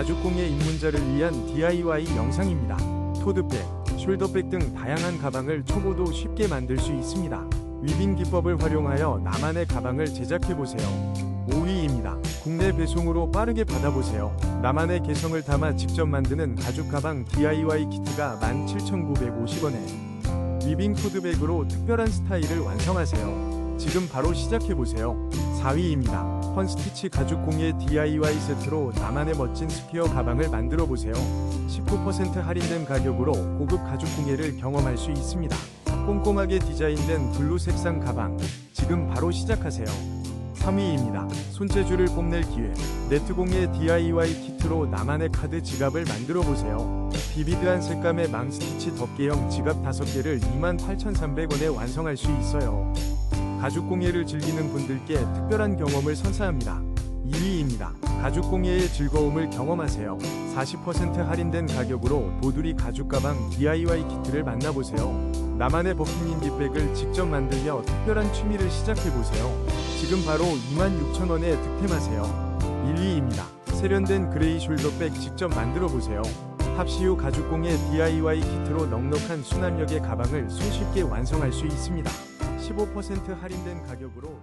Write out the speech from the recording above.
가죽공예 입문자를 위한 DIY 영상입니다. 토드백, 숄더백 등 다양한 가방을 초보도 쉽게 만들 수 있습니다. 위빙 기법을 활용하여 나만의 가방을 제작해보세요. 5위입니다. 국내 배송으로 빠르게 받아보세요. 나만의 개성을 담아 직접 만드는 가죽 가방 DIY 키트가 17,950원에 위빙 토드백으로 특별한 스타일을 완성하세요. 지금 바로 시작해보세요. 4위입니다. 펀스티치 가죽 공예 DIY 세트로 나만의 멋진 스퀘어 가방을 만들어 보세요. 19% 할인된 가격으로 고급 가죽 공예를 경험할 수 있습니다. 꼼꼼하게 디자인된 블루 색상 가방. 지금 바로 시작하세요. 3위입니다. 손재주를 뽐낼 기회. 네트 공예 DIY 키트로 나만의 카드 지갑을 만들어 보세요. 비비드한 색감의 망스티치 덮개형 지갑 5개를 28,300원에 완성할 수 있어요. 가죽 공예를 즐기는 분들께 특별한 경험을 선사합니다. 2위입니다. 가죽 공예의 즐거움을 경험하세요. 40% 할인된 가격으로 보두리 가죽 가방 DIY 키트를 만나보세요. 나만의 버킷 인디백을 직접 만들며 특별한 취미를 시작해보세요. 지금 바로 26,000원에 득템하세요. 1위입니다. 세련된 그레이 숄더백 직접 만들어보세요. 합시유 가죽 공예 DIY 키트로 넉넉한 수납력의 가방을 손쉽게 완성할 수 있습니다. 15% 할인된 가격으로